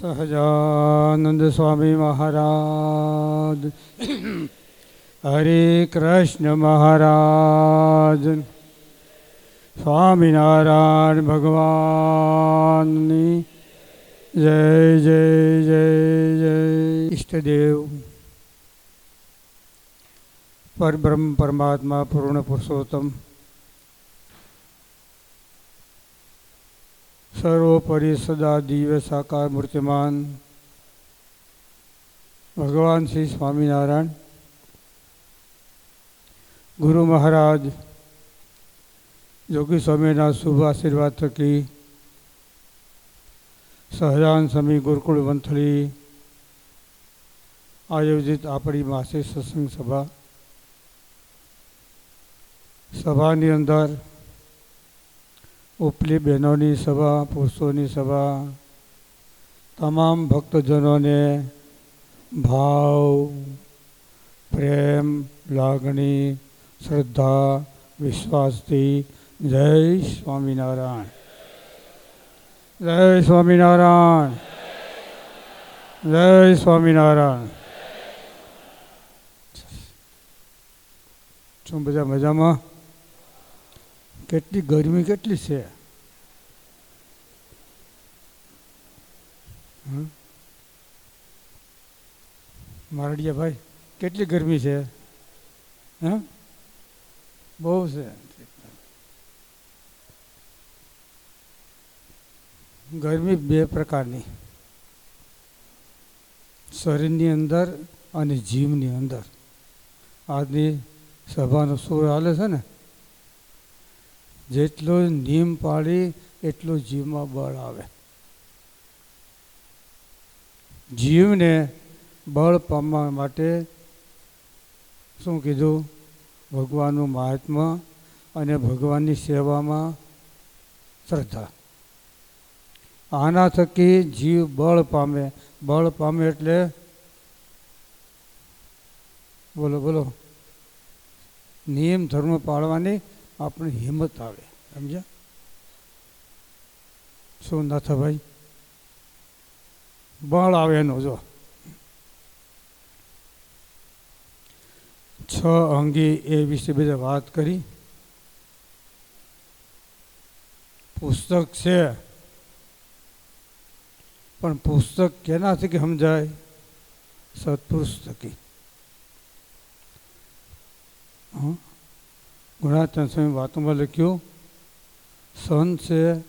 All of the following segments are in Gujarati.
સહજાનંદ સ્વામી મહારાજ. હરે કૃષ્ણ મહારાજ. સ્વામિનારાયણ ભગવાનની જય જય જય જય. ઈષ્ટદેવ. પરબ્રહ્મ પરમાત્મા પૂર્ણ પુરુષોત્તમ. સર્વોપરી સદા દિવ્ય સાકાર મૂર્તિમાન ભગવાન શ્રી સ્વામિનારાયણ ગુરુ મહારાજ જોગી સ્વામીના શુભ આશીર્વાદ થકી સહજાન સ્વામી ગુરુકુળ વંથલી આયોજિત આપણી માસિક સત્સંગ સભા સભાની અંદર ઉપલી બહેનોની સભા, પુરુષોની સભા, તમામ ભક્તજનોને ભાવ, પ્રેમ, લાગણી, શ્રદ્ધા, વિશ્વાસથી જય સ્વામિનારાયણ. જય સ્વામિનારાયણ. જય સ્વામિનારાયણ. શું બધા મજામાં? કેટલી ગરમી કેટલી છે? મારડિયા ભાઈ કેટલી ગરમી છે? હે બહુ છે. ગરમી બે પ્રકારની. શરીરની અંદર અને જીવની અંદર. આજની સભાનો સુર હાલે છે ને? જેટલો નિયમ પાડી, એટલું જીવમાં બળ આવે. જીવને બળ પામવા માટે શું કીધું? ભગવાનનું મહાત્મા અને ભગવાનની સેવામાં શ્રદ્ધા. આના થકી જીવ બળ પામે. બળ પામે એટલે? બોલો બોલો. નિયમ ધર્મ પાળવાની આપણે હિંમત આવે. સમજ્યા? શું નાથાભાઈ બળ આવે એનો જો. છ અંગે એ વિશે બધા વાત કરી. પુસ્તક છે. પણ પુસ્તક કેનાથી કે સમજાય? સત્પુરુષ થકી. હં? ગુણાચંદ સ્વામી વાતોમાં લખ્યું સંત છે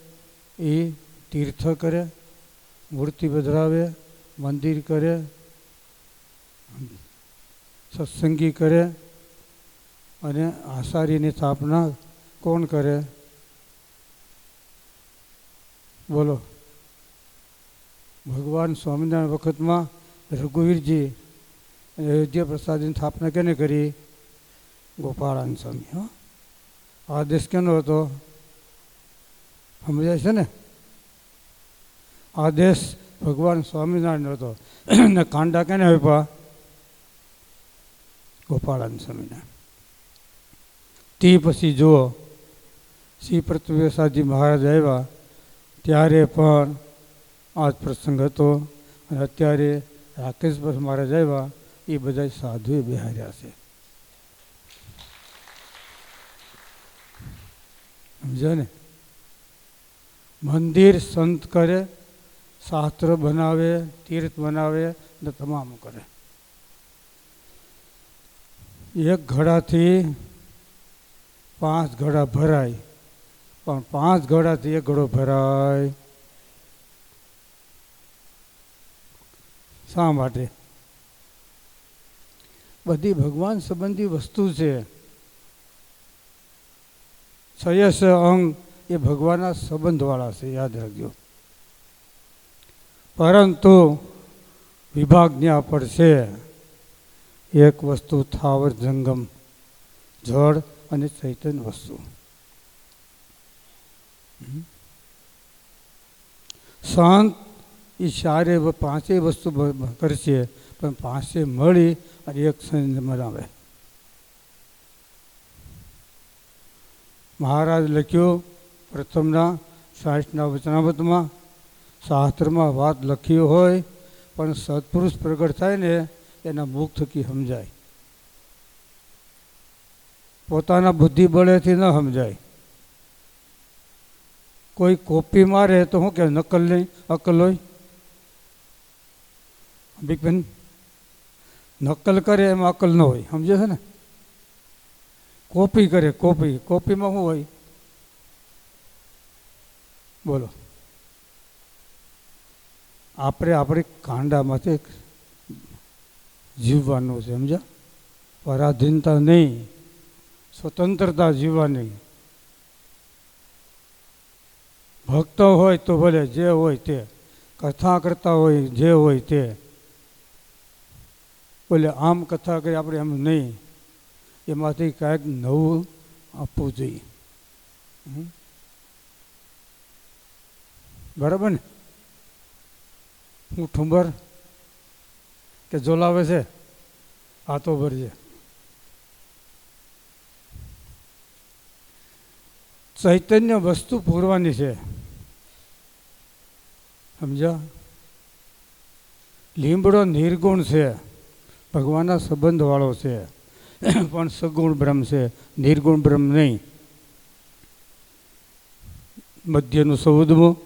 એ તીર્થ કરે, મૂર્તિ બધરાવે મંદિર કરે, સત્સંગી કરે અને આસારીની સ્થાપના કોણ કરે? બોલો. ભગવાન સ્વામિનારાયણ વખતમાં રઘુવીરજી અયોધ્યા પ્રસાદની સ્થાપના કેને કરી? ગોપાળાન સ્વામી, હો. આ દેશ કેનો હતો? સમજાય છે ને? આ દેશ ભગવાન સ્વામિનારાયણ હતો. ને કાંડા કેને આપ્યા? ગોપાળાન સ્વામિનારાયણ. તે પછી જુઓ, શ્રી પ્રતિવેશાજી મહારાજ આવ્યા. ત્યારે પણ આ જ પ્રસંગ હતો. અને અત્યારે રાકેશ મહારાજ આવ્યા. એ બધા સાધુએ બિહાર્યા છે. સમજ્યા ને? મંદિર સંત કરે, શાસ્ત્ર બનાવે, તીર્થ બનાવે ને તમામ કરે. એક ઘડાથી પાંચ ઘડા ભરાય, પણ પાંચ ઘડાથી એક ઘડો ભરાય. શા માટે? બધી ભગવાન સંબંધી વસ્તુ છે. સયસ અંગ એ ભગવાનના સંબંધવાળા છે, યાદ રાખજો. પરંતુ વિભાગ જ્યાં પડશે એક વસ્તુ થાવર, જંગમ, જળ અને ચૈતન્ય વસ્તુ. સંત એ ચારે પાંચેય વસ્તુ કરશે, પણ પાંચે મળી અને એક સંજ બનાવે મહારાજ લખ્યું પ્રથમના સાઠના વચનામતમાં, શાસ્ત્રમાં વાત લખી હોય, પણ સત્પુરુષ પ્રગટ થાય ને એના મુખ થકી સમજાય. પોતાના બુદ્ધિ બળેથી ન સમજાય. કોઈ કોપી મારે તો શું કે નકલ નહીં અકલ હોય? અંબિકબેન, નકલ કરે એમાં અકલ ન હોય સમજે છે ને? કોપી કરે, કોપી. કોપીમાં શું હોય? બોલો. આપણે આપણી કાંડામાંથી જીવવાનું છે, સમજ્યા? પરાધીનતા નહીં. સ્વતંત્રતા જીવવાની. ભક્ત હોય તો ભલે, જે હોય તે. કથા કરતા હોય, જે હોય તે. બોલે, આમ કથા કરી આપણે એમ નહીં. એમાંથી કાંઈક નવું આપવું જોઈએ? બરાબર ને? હું ઠુંબર કે જોલાવે છે, હાથો ભરજે ચૈતન્ય વસ્તુ પૂરવાની છે. સમજા લીમડો નિર્ગુણ છે, ભગવાનના સંબંધવાળો છે. પણ સગુણ બ્રહ્મ છે, નિર્ગુણ બ્રહ્મ નહીં. મધ્યનું ચૌદમું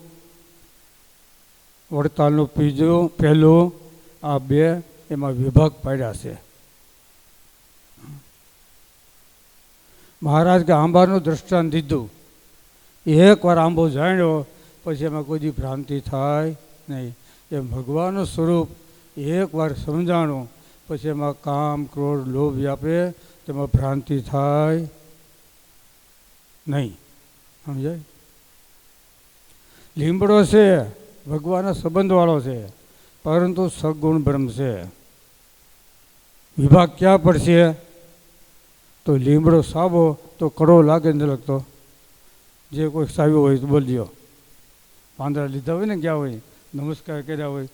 વડતાલનું પીજો, પહેલું, આ બે એમાં વિભાગ પાડ્યા છે. મહારાજ કે આંબાનું દ્રષ્ટાંત દીધું. એકવાર આંબો જાણ્યો, પછી એમાં કોઈ દી ભ્રાંતિ થાય નહીં. એમ ભગવાનનું સ્વરૂપ એકવાર સમજાણું પછી એમાં કામ, ક્રોધ, લોભ વ્યાપે, તેમાં ભ્રાંતિ થાય નહીં. સમજાય? લીમડો છે, ભગવાનના સંબંધવાળો છે, પરંતુ સગુણ બ્રહ્મ છે. વિભાગ ક્યાં પડશે? તો લીમડો સાવો તો કડો લાગે નહીં લગતો. જે કોઈ સાવ્યો હોય તો બોલજો. પાંદડા લીધા હોય ને, ગયા હોય, નમસ્કાર કર્યા હોય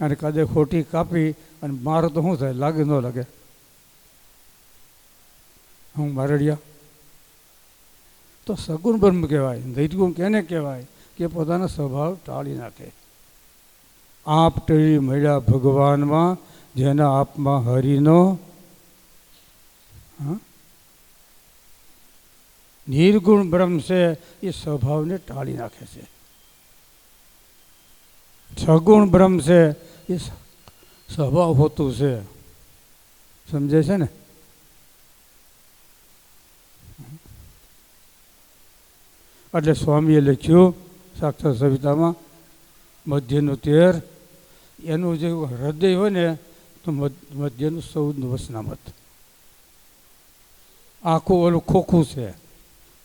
અને કદે ખોટી કાપી અને મારો તો શું થાય, લાગે ન લાગે. હું મારડિયા તો સગુણ બ્રહ્મ કહેવાય દૈતગુણ કેને કહેવાય? કે પોતાનો સ્વભાવ ટાળી નાખે. આપ ટળી મળ્યા ભગવાનમાં, જેના આપમાં હરિનો? નિર્ગુણ બ્રહ્મ છે, એ સ્વભાવને ટાળી નાખે છે. સગુણ બ્રહ્મ છે, એ સ્વભાવ હોતું છે. સમજે છે ને? એટલે સ્વામીએ લખ્યું, સાક્ષાત સવિતામાં, મધ્યનું તેર, એનું જે હૃદય હોય ને, તો મધ- મધ્યનું ચૌદનું વસનામત. આખું ઓલું ખોખું છે.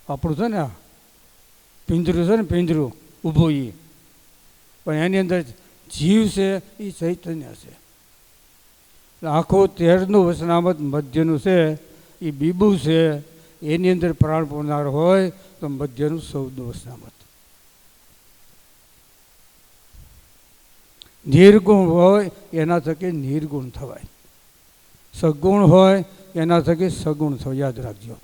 આપણું છે ને પિંજરું છે ને પિંજરું, ઊભું એ પણ એની અંદર જીવ છે એ ચૈતન્ય છે. આખો તેરનું વસનામત મધ્યનું છે એ બીબુ છે, એની અંદર પ્રાણ પૂરનાર હોય તો મધ્યનું ચૌદનું વસનામત નિર્ગુણ હોય એના થકી નિર્ગુણ થવાય. સગુણ હોય એના થકી સગુણ થવાય. યાદ રાખજો.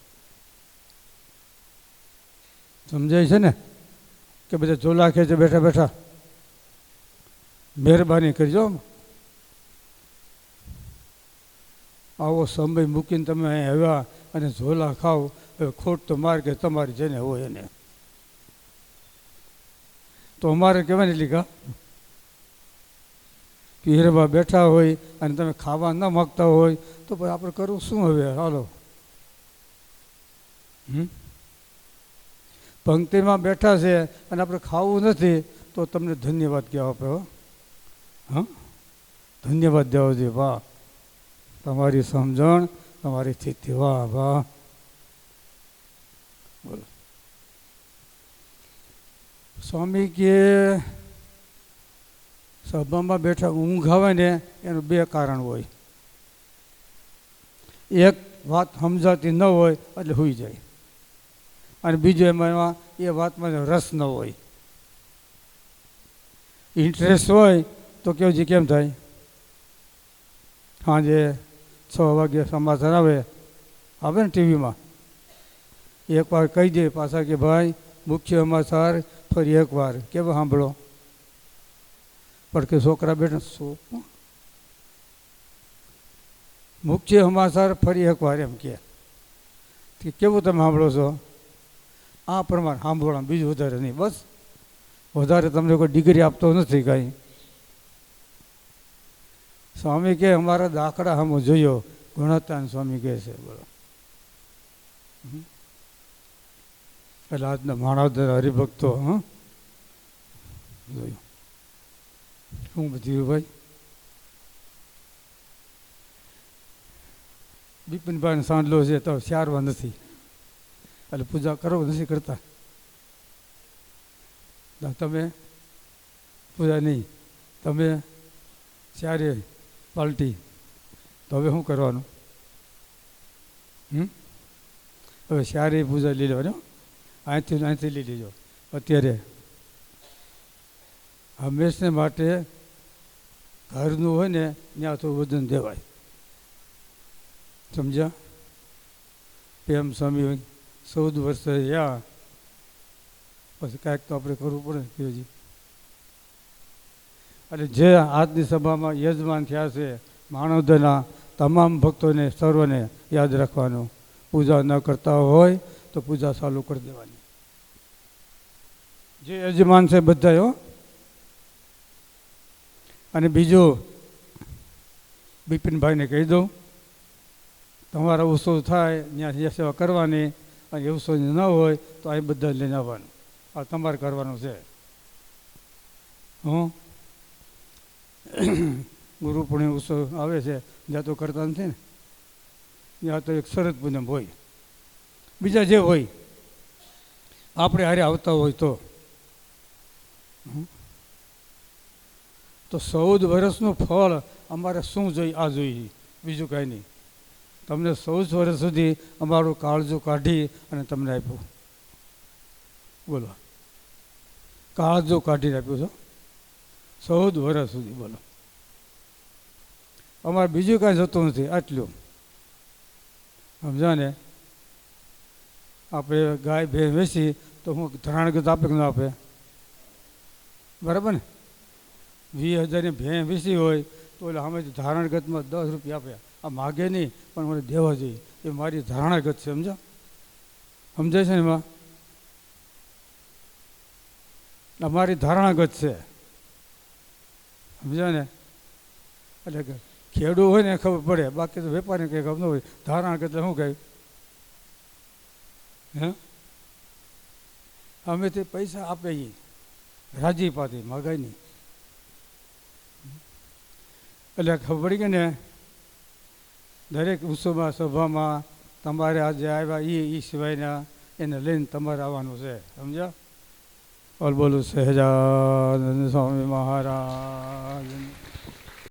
સમજાય છે ને? કે બધા ઝોલા ખેંચે બેઠા બેઠા? મહેરબાની કરજો. આવો સમય મૂકીને તમે અહીં આવ્યા અને ઝોલા ખાવ હવે ખોટ તો માર કે તમારી જેને હોય એને. તો અમારે કહેવાય ને લીધા પીરવા બેઠા હોય અને તમે ખાવા ન માગતા હોય, તો પછી આપણે કરવું શું હવે? હાલો. પંક્તિમાં બેઠા છે અને આપણે ખાવું નથી, તો તમને ધન્યવાદ કહેવા આપે હો? ધન્યવાદ દેવજી વાહ. તમારી સમજણ તમારી સ્થિતિ વાહ. વાહ બોલો. સ્વામી કે સભામાં બેઠા ઊંઘ આવે ને, એનું બે કારણ હોય. એક વાત સમજાતી ન હોય, એટલે હોઈ જાય. અને બીજું એમાં એ વાતમાં રસ ન હોય. ઇન્ટરેસ્ટ હોય તો કેવું છે કેમ થાય સાંજે છ વાગે સમાચાર આવે આવે ને ટીવીમાં એકવાર કહી દે પાછા કે ભાઈ મુખ્ય સમાચાર ફરી એકવાર કેવા સાંભળો પણ કે છોકરા બેઠા શું મુખ્ય સમાચાર ફરી એકવાર એમ કે કે કેવું તમે સાંભળો છો આ પ્રમાણે સાંભળવા બીજું વધારે નહીં બસ વધારે તમને કોઈ ડિગ્રી આપતો નથી કાંઈ સ્વામી કે અમારા દાખલા હમ જોયો. ગુણવત્તાન સ્વામી કહે છે, બોલો. પેલા આજના માણાવદર હરિભક્તો હં જોયું. શું બધું ભાઈ? બિપિનભાઈ સાંડલો છે તો ચારવા નથી. એટલે પૂજા કરો નથી કરતા. તમે પૂજા નહીં. તમે ચારે પાલટી. તો હવે શું કરવાનું? હમ? હવે શારી પૂજા લઈ લેવાની. અહીંથી અહીંથી લઈ લેજો. અત્યારે હંમેશને માટે ઘરનું હોય ને, ત્યાં તો વજન દેવાય. સમજ્યા? પ્રેમ સ્વામી ચૌદ વર્ષ રહ્યા પછી કાંઈક તો આપણે કરવું પડે કેજી અને જે આજની સભામાં યજમાન થયા છે, માણવદના તમામ ભક્તોને, સર્વને યાદ રાખવાનું. પૂજા ન કરતા હોય તો પૂજા ચાલુ કરી દેવાની. જે યજમાન છે બધા હો. અને બીજું બિપિનભાઈને કહી દઉં, તમારા ઉત્સવ થાય, ત્યાં સેવા કરવાની, અને ઉત્સવ ન હોય તો અહીં બધા લઈને આવવાનું. આ તમારે કરવાનું છે. હું ગુરુ પૂર્ણિમા ઉત્સવ આવે છે જ્યાં તો કરતા નથી ને ત્યાં તો એક શરદ પૂનમ હોય, બીજા જે હોય, આપણે હારે આવતા હોય તો. તો ચૌદ વર્ષનું ફળ અમારે શું જોઈએ? આ જોઈએ, બીજું કાંઈ નહીં. તમને ચૌદ વર્ષ સુધી અમારું કાળજું કાઢી અને તમને આપ્યું. બોલો. કાળજું કાઢીને આપ્યું છો? ચૌદ વર્ષ સુધી બોલો. અમારે બીજું કાંઈ જતું નથી, આટલું. સમજા ને આપણે ગાય ભેં વેચી તો હું ધરાણગત આપે કે ન આપે? બરાબર ને? વીસ હજારની ભેં વેચી હોય તો એટલે અમે ધારણગતમાં દસ રૂપિયા આપ્યા આ માગે નહીં, પણ મને દેવા જોઈએ. એ મારી ધારણાગત છે, સમજા? સમજાય છે ને એમાં? અમારી ધારણાગત છે. સમજ્યા ને એટલે કે ખેડૂત હોય ને ખબર પડે. બાકી તો વેપારી કંઈ ખબર ન હોય. ધારણ એટલે શું કહ્યું હે? અમે તે પૈસા આપે એ રાજી પાતી મગાઈની એટલે ખબર પડી ગઈ ને, દરેક ઉત્સવમાં, સભામાં તમારે આજે આવ્યા એ એ સિવાયના એને લઈને તમારે આવવાનું છે. સમજ્યા? બોલ બોલું સહેજાનંદ સ્વામી મહારાજ.